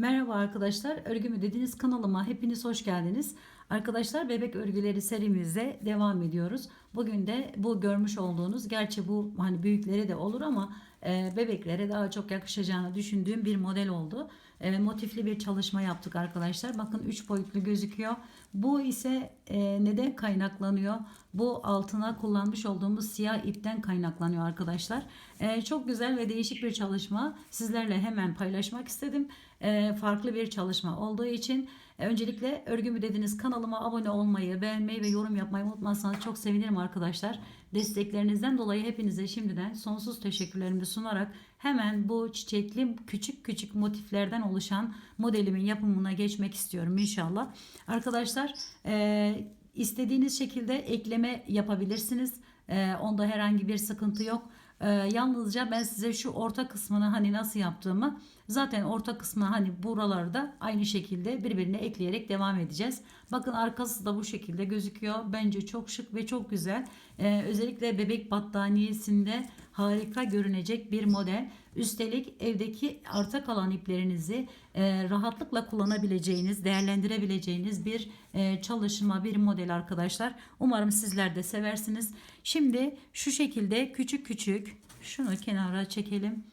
Merhaba arkadaşlar. Örgü mü dediniz kanalıma hepiniz hoş geldiniz. Arkadaşlar bebek örgüleri serimize devam ediyoruz. Bugün de bu görmüş olduğunuz gerçi bu hani büyüklere de olur ama e, bebeklere daha çok yakışacağını düşündüğüm bir model oldu. E, motifli bir çalışma yaptık arkadaşlar. Bakın 3 boyutlu gözüküyor. Bu ise e, neden kaynaklanıyor? Bu altına kullanmış olduğumuz siyah ipten kaynaklanıyor arkadaşlar. E, çok güzel ve değişik bir çalışma. Sizlerle hemen paylaşmak istedim. E, farklı bir çalışma olduğu için öncelikle örgü mü dediniz kanalıma abone olmayı, beğenmeyi ve yorum yapmayı unutmazsanız çok sevinirim arkadaşlar. Desteklerinizden dolayı hepinize şimdiden sonsuz teşekkürlerimi sunarak hemen bu çiçekli küçük küçük motiflerden oluşan modelimin yapımına geçmek istiyorum inşallah. Arkadaşlar e, istediğiniz şekilde ekleme yapabilirsiniz. E, onda herhangi bir sıkıntı yok. E, yalnızca ben size şu orta kısmını hani nasıl yaptığımı zaten orta kısmı hani buralarda aynı şekilde birbirine ekleyerek devam edeceğiz. Bakın arkası da bu şekilde gözüküyor. Bence çok şık ve çok güzel. E, özellikle bebek battaniyesinde harika görünecek bir model. Üstelik evdeki arta kalan iplerinizi e, rahatlıkla kullanabileceğiniz, değerlendirebileceğiniz bir e, çalışma, bir model arkadaşlar. Umarım sizler de seversiniz. Şimdi şu şekilde küçük küçük şunu kenara çekelim.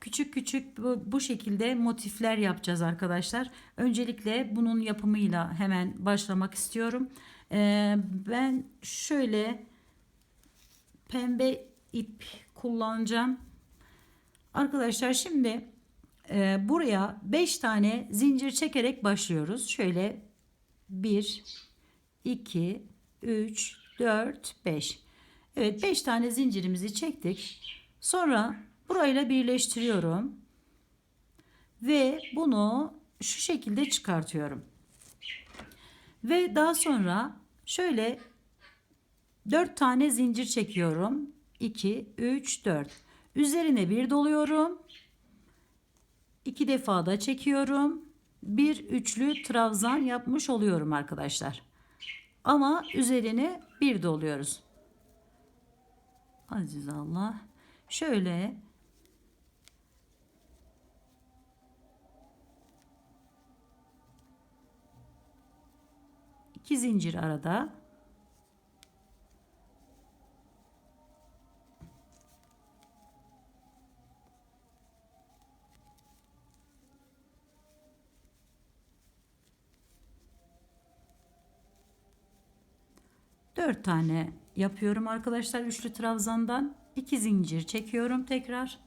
Küçük küçük bu, bu şekilde motifler yapacağız arkadaşlar. Öncelikle bunun yapımıyla hemen başlamak istiyorum. E, ben şöyle pembe ip kullanacağım. Arkadaşlar şimdi e, buraya 5 tane zincir çekerek başlıyoruz. Şöyle 1, 2, 3, 4, 5. Evet 5 tane zincirimizi çektik. Sonra burayla birleştiriyorum. Ve bunu şu şekilde çıkartıyorum. Ve daha sonra şöyle 4 tane zincir çekiyorum. 2, 3, 4. Üzerine bir doluyorum. 2 defa da çekiyorum. Bir üçlü trabzan yapmış oluyorum arkadaşlar. Ama üzerine bir doluyoruz. Aziz Allah. Şöyle iki zincir arada Dört tane yapıyorum arkadaşlar üçlü trabzandan. iki zincir çekiyorum tekrar.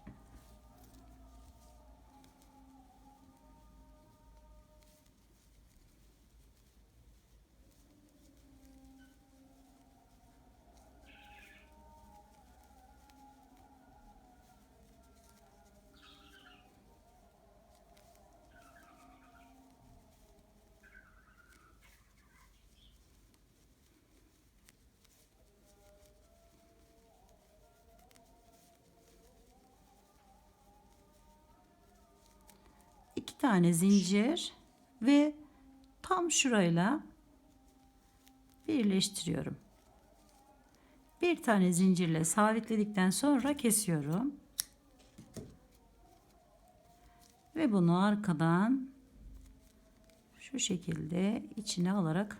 Tane zincir ve tam şurayla birleştiriyorum. Bir tane zincirle sabitledikten sonra kesiyorum. Ve bunu arkadan şu şekilde içine alarak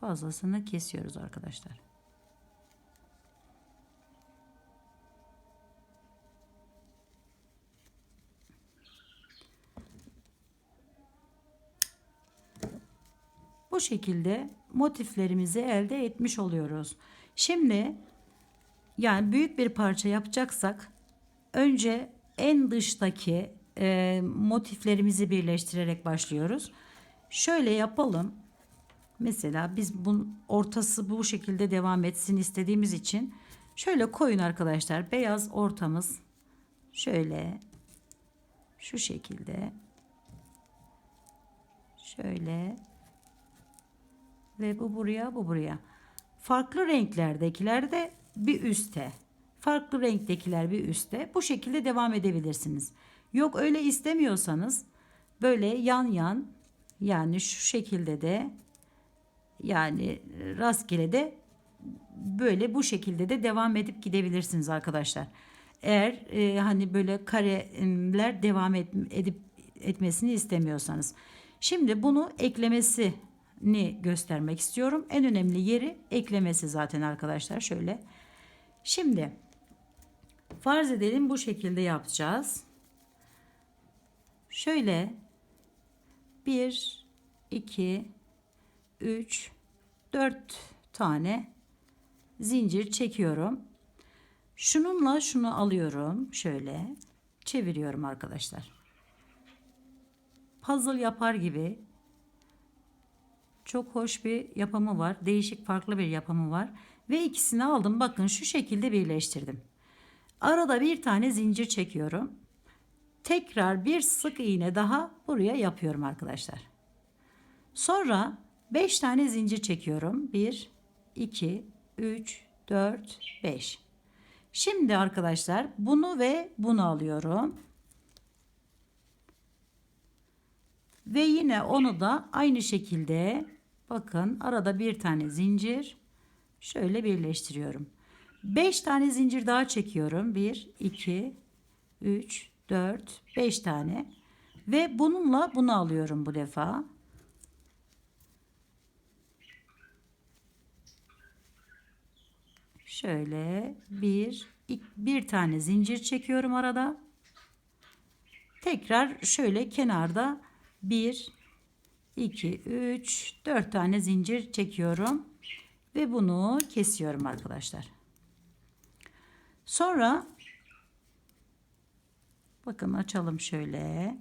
fazlasını kesiyoruz arkadaşlar. Bu şekilde motiflerimizi elde etmiş oluyoruz. Şimdi yani büyük bir parça yapacaksak önce en dıştaki e, motiflerimizi birleştirerek başlıyoruz. Şöyle yapalım. Mesela biz bunun ortası bu şekilde devam etsin istediğimiz için şöyle koyun arkadaşlar. Beyaz ortamız şöyle şu şekilde şöyle ve bu buraya bu buraya. Farklı renklerdekiler de bir üste. Farklı renktekiler bir üste. Bu şekilde devam edebilirsiniz. Yok öyle istemiyorsanız böyle yan yan yani şu şekilde de yani rastgele de böyle bu şekilde de devam edip gidebilirsiniz arkadaşlar. Eğer e, hani böyle kareler devam et, edip etmesini istemiyorsanız. Şimdi bunu eklemesini göstermek istiyorum. En önemli yeri eklemesi zaten arkadaşlar. Şöyle. Şimdi farz edelim bu şekilde yapacağız. Şöyle 1 2 3 4 tane zincir çekiyorum. Şununla şunu alıyorum. Şöyle çeviriyorum arkadaşlar. Puzzle yapar gibi çok hoş bir yapımı var. Değişik farklı bir yapımı var. Ve ikisini aldım. Bakın şu şekilde birleştirdim. Arada bir tane zincir çekiyorum. Tekrar bir sık iğne daha buraya yapıyorum arkadaşlar. Sonra 5 tane zincir çekiyorum. 1, 2, 3, 4, 5. Şimdi arkadaşlar bunu ve bunu alıyorum. Ve yine onu da aynı şekilde bakın arada bir tane zincir şöyle birleştiriyorum. 5 tane zincir daha çekiyorum. 1, 2, 3, 4, 5 tane. Ve bununla bunu alıyorum bu defa. Şöyle bir, bir tane zincir çekiyorum arada. Tekrar şöyle kenarda 1, 2, 3, 4 tane zincir çekiyorum. Ve bunu kesiyorum arkadaşlar. Sonra bakın açalım şöyle.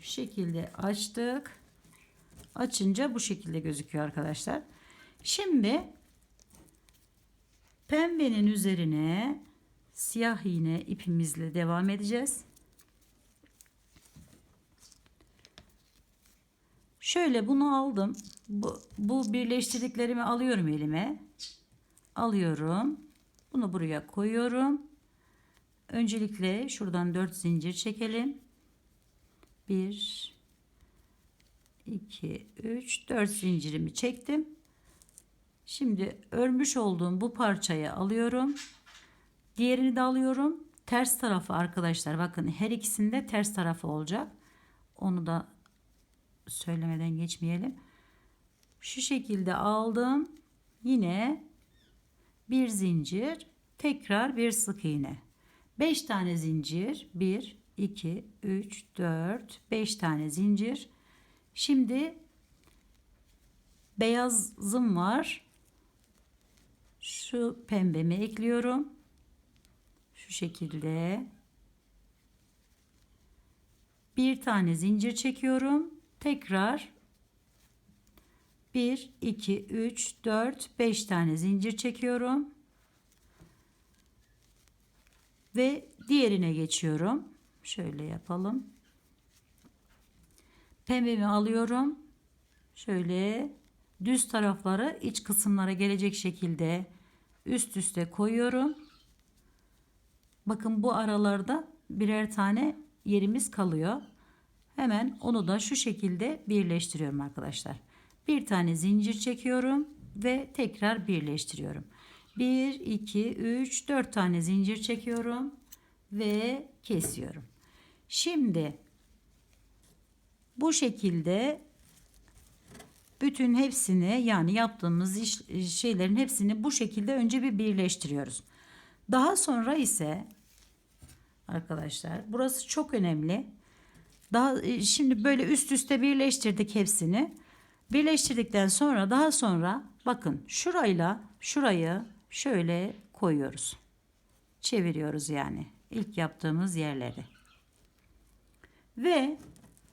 Şu şekilde açtık. Açınca bu şekilde gözüküyor arkadaşlar. Şimdi pembenin üzerine siyah iğne ipimizle devam edeceğiz. Şöyle bunu aldım. Bu, bu birleştirdiklerimi alıyorum elime. Alıyorum. Bunu buraya koyuyorum. Öncelikle şuradan 4 zincir çekelim. 1 2 3 4 zincirimi çektim. Şimdi örmüş olduğum bu parçayı alıyorum. Diğerini de alıyorum. Ters tarafı arkadaşlar bakın her ikisinde ters tarafı olacak. Onu da söylemeden geçmeyelim. Şu şekilde aldım. Yine bir zincir, tekrar bir sık iğne. 5 tane zincir. 1 2 3 4 5 tane zincir. Şimdi beyazım var. Şu pembemi ekliyorum. Şu şekilde. Bir tane zincir çekiyorum. Tekrar 1 2 3 4 5 tane zincir çekiyorum. Ve diğerine geçiyorum. Şöyle yapalım. Pembemi alıyorum. Şöyle düz tarafları iç kısımlara gelecek şekilde üst üste koyuyorum. Bakın bu aralarda birer tane yerimiz kalıyor. Hemen onu da şu şekilde birleştiriyorum arkadaşlar. Bir tane zincir çekiyorum ve tekrar birleştiriyorum. 1, 2, 3, 4 tane zincir çekiyorum ve kesiyorum. Şimdi bu şekilde bütün hepsini yani yaptığımız iş, şeylerin hepsini bu şekilde önce bir birleştiriyoruz. Daha sonra ise arkadaşlar burası çok önemli. Daha e, şimdi böyle üst üste birleştirdik hepsini. Birleştirdikten sonra daha sonra bakın şurayla şurayı şöyle koyuyoruz. Çeviriyoruz yani ilk yaptığımız yerleri. Ve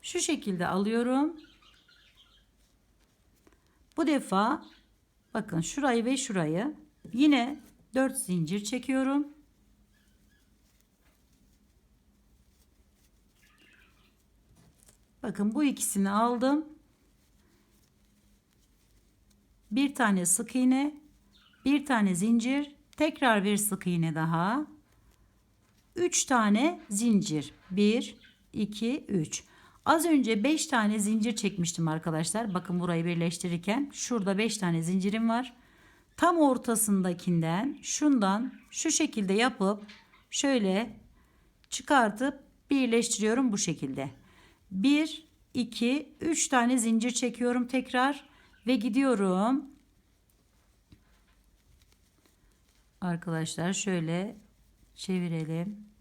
şu şekilde alıyorum. Bu defa bakın şurayı ve şurayı yine 4 zincir çekiyorum. Bakın bu ikisini aldım. Bir tane sık iğne, bir tane zincir, tekrar bir sık iğne daha. 3 tane zincir. 1 2 3. Az önce 5 tane zincir çekmiştim arkadaşlar. Bakın burayı birleştirirken şurada 5 tane zincirim var. Tam ortasındakinden şundan şu şekilde yapıp şöyle çıkartıp birleştiriyorum bu şekilde. 1 2 3 tane zincir çekiyorum tekrar ve gidiyorum. Arkadaşlar şöyle çevirelim.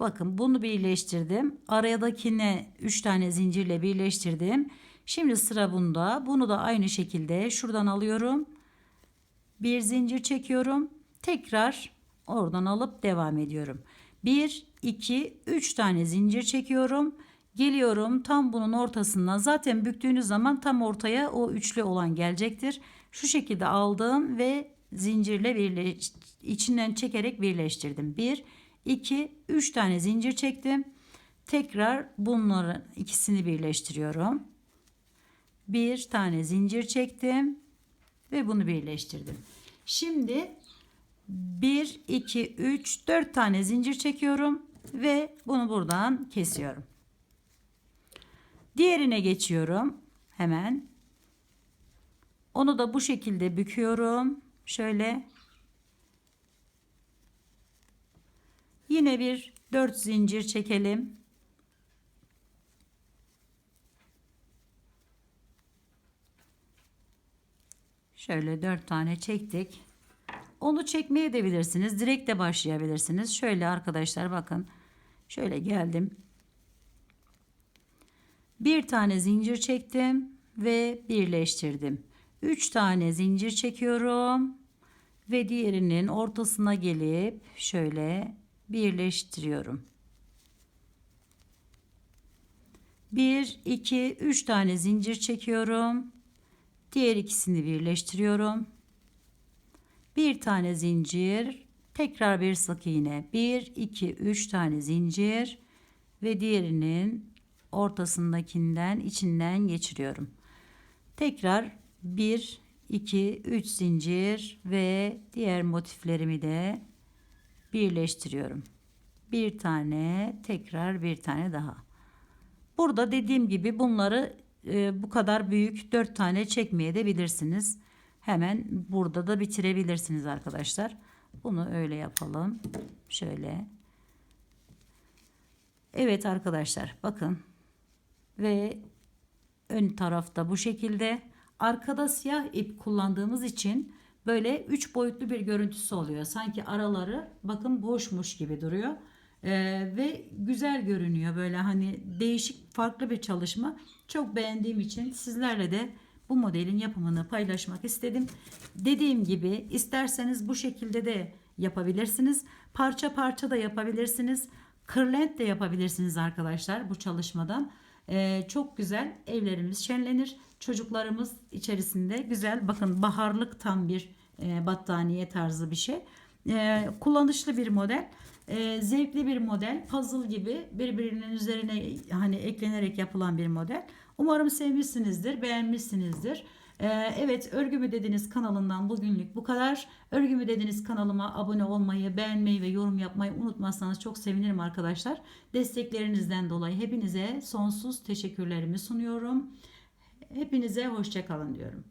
Bakın bunu birleştirdim. Aradakine 3 tane zincirle birleştirdim. Şimdi sıra bunda. Bunu da aynı şekilde şuradan alıyorum. Bir zincir çekiyorum. Tekrar oradan alıp devam ediyorum. 1 2 3 tane zincir çekiyorum. Geliyorum tam bunun ortasından. Zaten büktüğünüz zaman tam ortaya o üçlü olan gelecektir. Şu şekilde aldım ve zincirle birleş içinden çekerek birleştirdim. 1 2 3 tane zincir çektim. Tekrar bunların ikisini birleştiriyorum. Bir tane zincir çektim ve bunu birleştirdim. Şimdi 1 2 3 4 tane zincir çekiyorum ve bunu buradan kesiyorum. Diğerine geçiyorum. Hemen. Onu da bu şekilde büküyorum. Şöyle. Yine bir 4 zincir çekelim. Şöyle 4 tane çektik. Onu çekmeye de bilirsiniz. Direkt de başlayabilirsiniz. Şöyle arkadaşlar bakın. Şöyle geldim. Bir tane zincir çektim ve birleştirdim. 3 tane zincir çekiyorum ve diğerinin ortasına gelip şöyle birleştiriyorum. 1 2 3 tane zincir çekiyorum. Diğer ikisini birleştiriyorum. Bir tane zincir, tekrar bir sık iğne. 1 2 3 tane zincir ve diğerinin ortasındakinden içinden geçiriyorum. Tekrar 1 2 3 zincir ve diğer motiflerimi de birleştiriyorum. Bir tane, tekrar bir tane daha. Burada dediğim gibi bunları e, bu kadar büyük 4 tane çekmeye de bilirsiniz. Hemen burada da bitirebilirsiniz arkadaşlar. Bunu öyle yapalım. Şöyle. Evet arkadaşlar bakın ve ön tarafta bu şekilde arkada siyah ip kullandığımız için böyle üç boyutlu bir görüntüsü oluyor. Sanki araları bakın boşmuş gibi duruyor. Ee, ve güzel görünüyor böyle hani değişik farklı bir çalışma. Çok beğendiğim için sizlerle de bu modelin yapımını paylaşmak istedim. Dediğim gibi isterseniz bu şekilde de yapabilirsiniz. Parça parça da yapabilirsiniz. Kırlent de yapabilirsiniz arkadaşlar bu çalışmadan. Ee, çok güzel evlerimiz şenlenir. Çocuklarımız içerisinde güzel bakın baharlık tam bir e, battaniye tarzı bir şey. E, kullanışlı bir model. E, zevkli bir model. Puzzle gibi birbirinin üzerine hani eklenerek yapılan bir model. Umarım sevmişsinizdir, beğenmişsinizdir. Ee, evet Örgü mü dediniz kanalından bugünlük bu kadar. Örgü mü dediniz kanalıma abone olmayı, beğenmeyi ve yorum yapmayı unutmazsanız çok sevinirim arkadaşlar. Desteklerinizden dolayı hepinize sonsuz teşekkürlerimi sunuyorum. Hepinize hoşçakalın diyorum.